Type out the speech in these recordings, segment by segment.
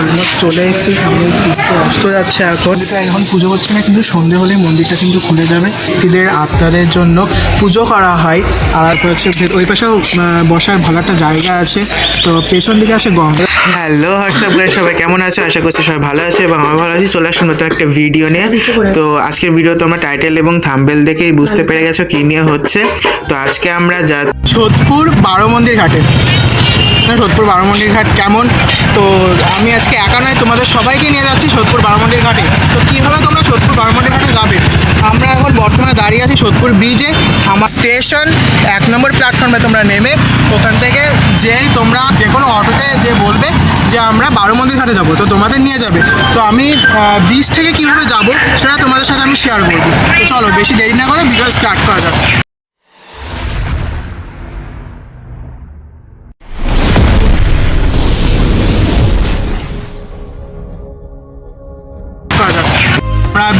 Almost চলে এসেছি সামনে অস্ত যাচ্ছে এখন। যেটা এখন পুজো হচ্ছে না কিন্তু সন্ধে হলে মন্দিরটা কিন্তু খুলে যাবে। এদের আত্মাদের জন্য পুজো করা হয়। আর হচ্ছে ওই পাশেও বসার ভালো একটা জায়গা আছে। তো পেছন দিকে আছে গঙ্গা। হ্যালো হোয়াটসঅ্যাপ গাইস সবাই কেমন আছে? আশা করছি সবাই ভালো আছে এবং আমি ভালো আছি। চলে আসুন নতুন একটা ভিডিও নিয়ে। তো আজকের ভিডিও তোমরা টাইটেল এবং থাম্বেল দেখেই বুঝতে পেরে গেছো কী নিয়ে হচ্ছে। তো আজকে আমরা যা সোদপুর বারো মন্দির ঘাটে। সোদপুর বারো মন্দির ঘাট কেমন? তো আমি আজকে একা নয়, তোমাদের সবাইকে নিয়ে যাচ্ছি সোদপুর বারো মন্দির ঘাটে। তো কীভাবে তোমরা সোদপুর বারো মন্দির ঘাটে যাবে? আমরা এখন বর্তমানে দাঁড়িয়ে আছি সোদপুর ব্রিজে আমার স্টেশন এক নম্বর প্ল্যাটফর্মে তোমরা নেমে ওখান থেকে যেই তোমরা যে কোনো অটোতে যে বলবে যে আমরা বারো মন্দির ঘাটে যাব, তো তোমাদের নিয়ে যাবে। তো আমি ব্রিজ থেকে কীভাবে যাব সেটা তোমাদের সাথে আমি শেয়ার করব। তো চলো, বেশি দেরি না করে ভিডিও স্টার্ট করা যাক।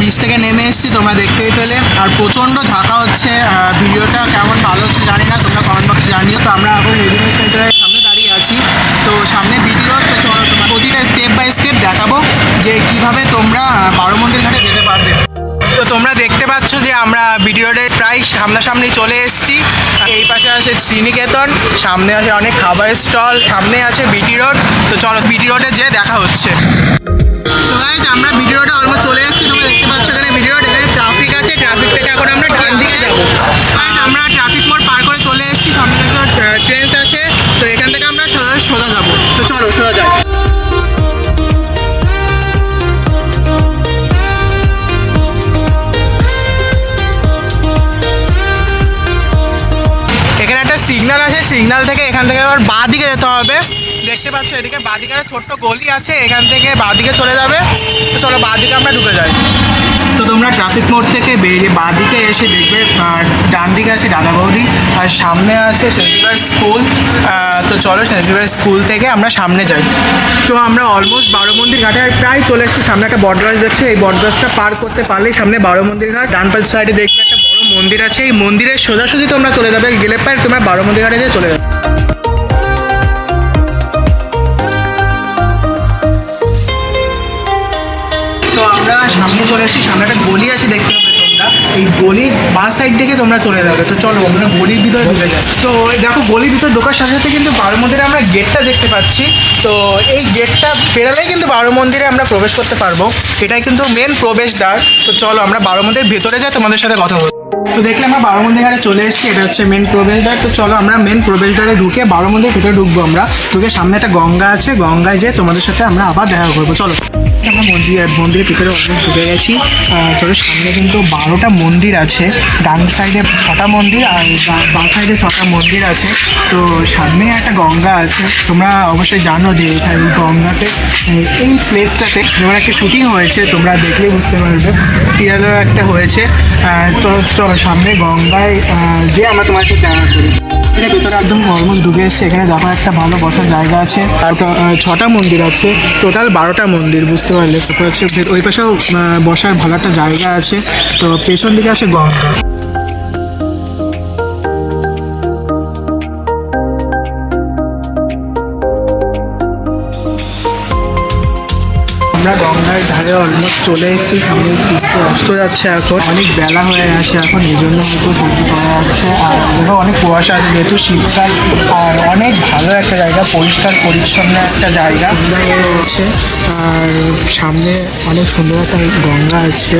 ব্রিজ থেকে নেমে এসেছি, তোমরা দেখতেই পেলে। আর প্রচণ্ড ঝাঁকা হচ্ছে ভিডিওটা কেমন ভালো হচ্ছে জানি না, তোমরা কমেন্ট বক্সে জানিও। তো আমরা এখন রেডিমেড সেন্টারের সামনে দাঁড়িয়ে আছি। তো সামনে ভিডিও তো চলো তোমার প্রতিটা স্টেপ বাই স্টেপ দেখাবো যে কীভাবে তোমরা বারো মন্দির ঘাটে যেতে পারবে। তো তোমরা দেখতে পাচ্ছ যে আমরা ভিডিওতে প্রায় সামনাসামনি চলে এসেছি। এই পাশে আছে শ্রীনিকেতন, সামনে আছে অনেক খাবারের স্টল, সামনে আছে বিটি রোড তো চলো বিটি রোডে যেয়ে দেখা হচ্ছে। আমরা ভিডিও রোডে অলমোস্ট চলে এসেছি তোমরা দেখতে পাচ্ছ এখানে ভিডিও রোড এখানে ট্রাফিক আছে ট্রাফিক থেকে এখন আমরা ডান দিকে যাব গাইজ আমরা ট্রাফিক মোড় পার করে চলে এসেছি সামনে একটা ট্রেন আছে তো এখান থেকে আমরা সোজা সোজা যাব তো চলো সোজা যাই এখানে একটা সিগন্যাল আছে সিগন্যাল থেকে এখান থেকে আবার বাঁ দিকে যেতে হবে। দেখতে পাচ্ছ এদিকে বাঁ দিকে ছোট্ট গলি আছে, এখান থেকে বাঁ দিকে চলে যাবে। চলো বাঁ দিকে আমরা ঢুকে যাই। তো তোমরা ট্রাফিক মোড় থেকে বেরিয়ে বাঁ দিকে এসে দেখবে ডান দিকে আছে দাদা বৌদি, আর সামনে আছে সেন্সিভার স্কুল তো চলো সেন্সিভার স্কুল থেকে আমরা সামনে যাই। তো আমরা অলমোস্ট বারো মন্দির ঘাটে প্রায় চলে এসেছি সামনে একটা বটগাছ দেখছি। এই বটগাছটা পার করতে পারলেই সামনে বারো মন্দির ঘাট, ডান পাশ সাইডে দেখবে একটা বড় মন্দির আছে। এই মন্দিরের সোজাসুজি তোমরা চলে যাবে, গেলে পারে তোমরা বারো মন্দির ঘাটে যেয়ে চলে যাবে। চলে এসেছি সামনে একটা গলি আছে, দেখতে পাবে তোমরা। এই গলির বাঁ সাইড থেকে তোমরা চলে যাবে। তো চলো আমরা গলির ভিতরে ঢুকে যাই। তো দেখো, গলির ভিতরে ঢোকার সাথে সাথে কিন্তু বারো মন্দিরে আমরা গেটটা দেখতে পাচ্ছি। তো এই গেটটা পেরালেই কিন্তু বারো মন্দিরে আমরা প্রবেশ করতে পারব। এটাই কিন্তু মেন প্রবেশদ্বার। তো চলো, আমরা বারো মন্দিরের ভেতরে যাই, তোমাদের সাথে কথা বলব। তো দেখলে আমরা বারো মন্দির ঘাটে চলে এসেছি, এটা হচ্ছে মেন প্রবেশদ্বার। তো চলো, আমরা মেন প্রবেশদ্বারে ঢুকে বারো মন্দির ভিতরে ঢুকবো আমরা। ঢুকে সামনে একটা গঙ্গা আছে, গঙ্গায় যেয়ে তোমাদের সাথে আমরা আবার দেখা করব। চলো। আমরা মন্দির, মন্দিরের ভিতরে অলমোস্ট ঢুকে গেছি। তোর সামনে কিন্তু বারোটা মন্দির আছে। ডান সাইডে ছটা মন্দির আর বা- সাইডে ছটা মন্দির আছে। তো সামনে একটা গঙ্গা আছে। তোমরা অবশ্যই জানো যে এখানে গঙ্গাতে, এই- প্লেসটাতে সিনেমার একটা শুটিং হয়েছে। তোমরা দেখলেই বুঝতে পারবে। সিরিয়ালও একটা হয়েছে। তো সামনে গঙ্গায় যে আমরা সাথে দেখা করি এটা ভিতরে একদম অলমোস্ট ঢুকে এসছে। এখানে দেখার একটা ভালো বসার জায়গা আছে। আর ছটা মন্দির আছে। টোটাল বারোটা মন্দির, বুঝতে পারলে। তারপর হচ্ছে ওই পাশেও বসার ভালো একটা জায়গা আছে। তো পেছন দিকে আছে গঙ্গা। আমরা গঙ্গার ধারে অলমোস্ট চলে এসেছি সামনে সূর্য অস্ত যাচ্ছে এখন। অনেক বেলা হয়ে আছে এখন এই জন্য হয়তো সূর্য পাওয়া যাচ্ছে আর দেখো অনেক কুয়াশা আছে যেহেতু শীতকাল আর অনেক ভালো একটা জায়গা পরিষ্কার পরিচ্ছন্ন একটা জায়গা। হয়ে রয়েছে। সামনে অনেক সুন্দর একটা গঙ্গা আছে।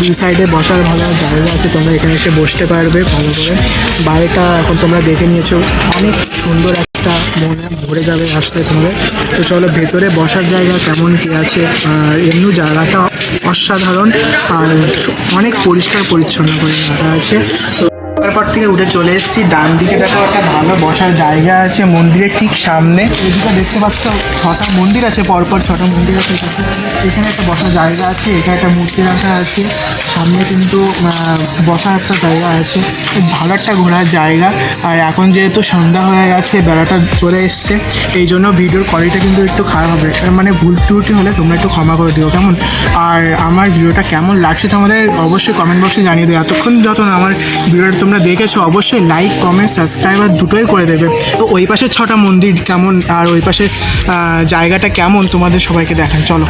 দুই সাইডে বসার ভালো জায়গা আছে, তোমরা এখানে এসে বসতে পারবে ভালো করে। বাড়িটা এখন তোমরা দেখে নিয়েছো, অনেক সুন্দর একটা মনে ভরে যাবে আসলে তোমাদের। তো চলো ভেতরে বসার জায়গা কেমন কি আছে, আর এমনি জায়গাটা অসাধারণ, আর অনেক পরিষ্কার পরিচ্ছন্ন করে রাখা আছে। তো তারপর থেকে উঠে চলে এসেছি, ডান দিকে দেখো একটা ভালো বসার জায়গা আছে, মন্দিরের ঠিক সামনে। এদিকে দেখতে পাচ্ছ ছটা মন্দির আছে, পরপর ছটা মন্দির আছে। এখানে। একটা বসার জায়গা আছে, এখানে একটা মূর্তি রাখা আছে। সামনে কিন্তু বসার একটা জায়গা আছে। ভালো একটা ঘোরার জায়গা। আর এখন যেহেতু সন্ধ্যা হয়ে গেছে, বেলাটা চলে এসছে, এই জন্য ভিডিওর কোয়ালিটি কিন্তু একটু খারাপ হবে। মানে ভুল ত্রুটি হলে তোমরা একটু ক্ষমা করে দিও, কেমন? আর আমার ভিডিওটা কেমন লাগছে তোমাদের অবশ্যই কমেন্ট বক্সে জানিয়ে দিও। এতক্ষণ যত আমার ভিডিওটা তোমরা তোমরা দেখেছ, অবশ্যই লাইক কমেন্ট সাবস্ক্রাইব আর দুটোই করে দেবে। তো ওই পাশের ছটা মন্দির কেমন, আর ওই পাশের জায়গাটা কেমন তোমাদের সবাইকে দেখান চলো।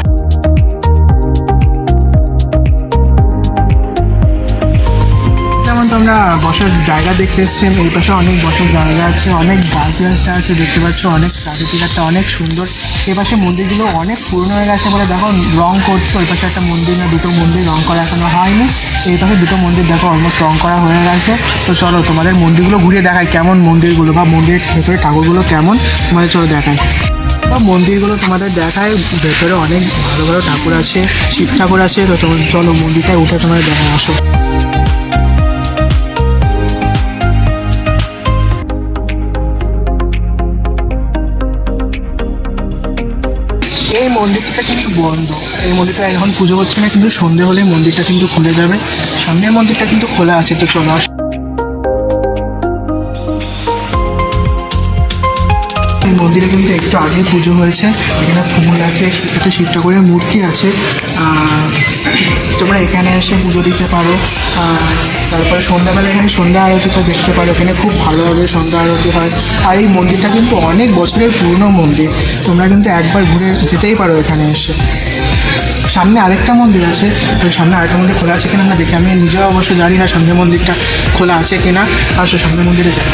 তোমরা বসার জায়গা দেখতে এসছেন। এই পাশে অনেক বসার জায়গা আছে, অনেক গাছ আছে, দেখতে পাচ্ছ, অনেক প্রাকৃতিক একটা, অনেক সুন্দর। এ পাশে মন্দিরগুলো অনেক পুরনো হয়ে গেছে বলে দেখো, রং করছে। ওই পাশে একটা মন্দির না, দুটো মন্দির রং করা এখনও হয়নি। এই পাশে দুটো মন্দির দেখো অলমোস্ট রং করা হয়ে গেছে। তো চলো, তোমাদের মন্দিরগুলো ঘুরিয়ে দেখায় কেমন মন্দিরগুলো, বা মন্দিরের ভেতরে ঠাকুরগুলো কেমন। তোমাদের চলো দেখায় মন্দিরগুলো তোমাদের দেখায় ভেতরে অনেক ভালো ভালো ঠাকুর আছে, শিব ঠাকুর আছে। তো তোমার, চলো মন্দিরটায় উঠে তোমাদের দেখায় আসো। মন্দিরটা কিন্তু বন্ধ। এই মন্দিরটা এখন পুজো হচ্ছে না, কিন্তু সন্ধে হলে মন্দিরটা কিন্তু খুলে যাবে। সামনের মন্দিরটা কিন্তু খোলা আছে, তো চলো এই মন্দিরে কিন্তু একটু আগে পুজো হয়েছে। এখানে ফুল আছে, একটা শিব ঠাকুরের মূর্তি আছে। তোমরা এখানে এসে পুজো দিতে পারো। তারপরে সন্ধ্যাবেলা এখানে সন্ধ্যা আরতিটা দেখতে পারো। এখানে খুব ভালোভাবে সন্ধ্যা আরতি হয়। আর এই মন্দিরটা কিন্তু অনেক বছরের পুরনো মন্দির। তোমরা কিন্তু একবার ঘুরে যেতেই পারো এখানে এসে। সামনে আরেকটা মন্দির আছে। সামনে আরেকটা মন্দির খোলা আছে কিনা না দেখি। আমি নিজেও অবশ্য জানি না সামনের মন্দিরটা খোলা আছে কিনা। আসো সামনের মন্দিরে যাই।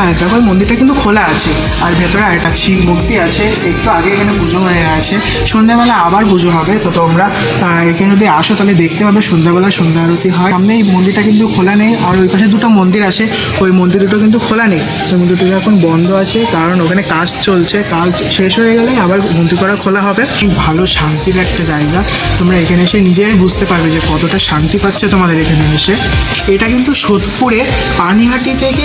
হ্যাঁ দেখো মন্দিরটা কিন্তু খোলা আছে। আর ভেতরে একটা শিব মূর্তি আছে, একটু আগে এখানে পুজো হয়ে আছে। সন্ধ্যাবেলা আবার পুজো হবে, তো তোমরা এখানে যদি আসো তাহলে দেখতে পাবে, সন্ধ্যাবেলা সন্ধ্যা আরতি হয়। সামনে এই মন্দিরটা কিন্তু খোলা নেই, আর ওই পাশে দুটো মন্দির আছে। ওই মন্দির দুটো কিন্তু খোলা নেই। ওই মন্দির দুটো এখন বন্ধ আছে, কারণ ওখানে কাজ চলছে। কাজ শেষ হয়ে গেলে আবার মন্দির করা খোলা হবে। খুব ভালো শান্তির একটা জায়গা। তোমরা এখানে এসে নিজেই বুঝতে পারবে যে কতটা শান্তি পাচ্ছে তোমাদের এখানে এসে। এটা কিন্তু সোদপুরে পানিহাটি থেকে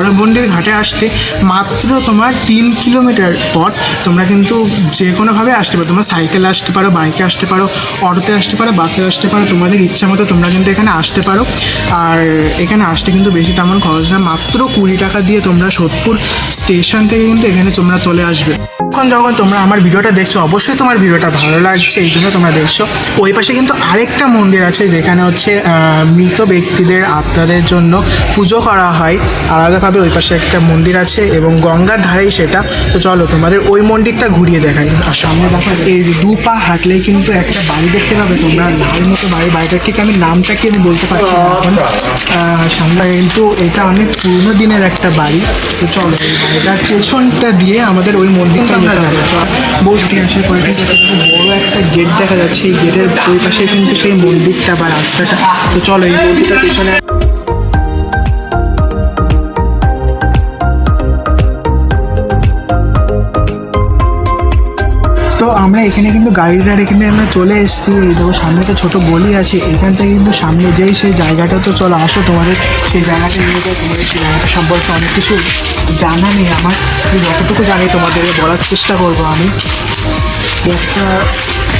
বারোবন্ডের ঘাটে আসতে মাত্র তোমার তিন কিলোমিটার পর তোমরা কিন্তু যে কোনোভাবে আসতে পারো। তোমরা সাইকেলে আসতে পারো বাইকে আসতে পারো, অটোতে আসতে পারো বাসে আসতে পারো, তোমাদের ইচ্ছা মতো তোমরা কিন্তু এখানে আসতে পারো। আর এখানে আসতে কিন্তু বেশি তেমন খরচ না, মাত্র কুড়ি টাকা দিয়ে তোমরা সোদপুর স্টেশন থেকে কিন্তু এখানে তোমরা চলে আসবে। এখন যখন তোমরা আমার ভিডিওটা দেখছ, অবশ্যই তোমার ভিডিওটা ভালো লাগছে, এই জন্য তোমরা দেখছ। ওই পাশে কিন্তু আরেকটা মন্দির আছে, যেখানে হচ্ছে মৃত ব্যক্তিদের, আত্মাদের জন্য পুজো করা হয়। আলাদাভাবে ওই পাশে একটা মন্দির আছে এবং গঙ্গার ধারেই সেটা। তো চলো, তোমাদের ওই মন্দিরটা ঘুরিয়ে দেখাই। আর সামনে দেখো, এই দু পা হাঁটলেই কিন্তু একটা বাড়ি দেখতে পাবে তোমরা। লাল মতো বাড়ি বাড়িটা ঠিক আমি নামটা কি আমি বলতে পারছি এখন। সামনে কিন্তু এটা অনেক পুরনো দিনের একটা বাড়ি। তো চলো, এই বাড়িটার পেছনটা দিয়ে আমাদের ওই মন্দিরটা তো বসটি আসার পরে বড় একটা গেট দেখা যাচ্ছে। এই গেটের ওই পাশে কিন্তু সেই মন্দিরটা বা রাস্তাটা। তো চলো এই মন্দিরটা পেছনে তো আমরা এখানে কিন্তু গাড়িটা এখানে আমরা চলে এসেছি। এই দেখো, সামনে তো ছোটো গলি আছে। এখান থেকে কিন্তু সামনে যেই সেই জায়গাটা, তো চলো আসো তোমাদের। সেই জায়গাটা নিয়ে তোমাদের। সেই জায়গাটা সম্পর্কে অনেক কিছু জানা নেই আমার। আমি যতটুকু জানি তোমাদের, বলার চেষ্টা করব আমি। একটা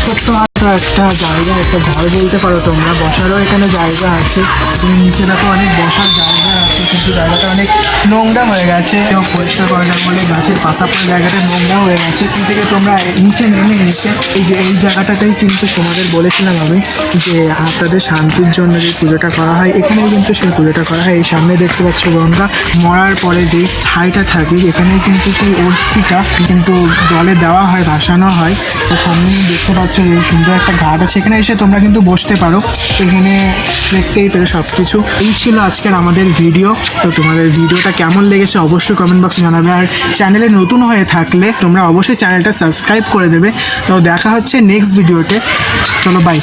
ছোট্ট আটো একটা জায়গা, একটা ঘর বলতে পারো তোমরা। বসারও এখানে জায়গা আছে। তুমি নিচে দেখো অনেক বসার জায়গা আছে। কিন্তু জায়গাটা অনেক নোংরা হয়ে গেছে। কেউ পরিষ্কার করে না বলে গাছের পাতা পড়ে জায়গাটা নোংরা হয়ে গেছে। এখান থেকে তোমরা নিচে নেমে নিচে এই যে, এই জায়গাটাতেই কিন্তু তোমাদের বলেছিলাম আমি যে আত্মাদের শান্তির জন্য যে পুজোটা করা হয় এখানেই কিন্তু সেই পুজোটা করা হয়। এই সামনে দেখতে পাচ্ছ গঙ্গা। মরার পরে যে ছাইটা থাকে, এখানেই কিন্তু সেই অস্থিটা কিন্তু জলে দেওয়া হয়, ভাসানো হয়। তো সামনে দেখতে পাচ্ছ এই সুন্দর একটা ঘাট আছে, এখানে এসে তোমরা কিন্তু বসতে পারো। এখানে দেখতেই পেলে সব কিছু এই ছিল আজকের আমাদের ভিডিও তো তোমাদের ভিডিওটা কেমন লেগেছে অবশ্যই কমেন্ট বক্সে জানাবে। আর চ্যানেলে নতুন হয়ে থাকলে তোমরা অবশ্যই চ্যানেলটা সাবস্ক্রাইব করে দেবে। তো দেখা হচ্ছে নেক্সট ভিডিওতে চলো বাই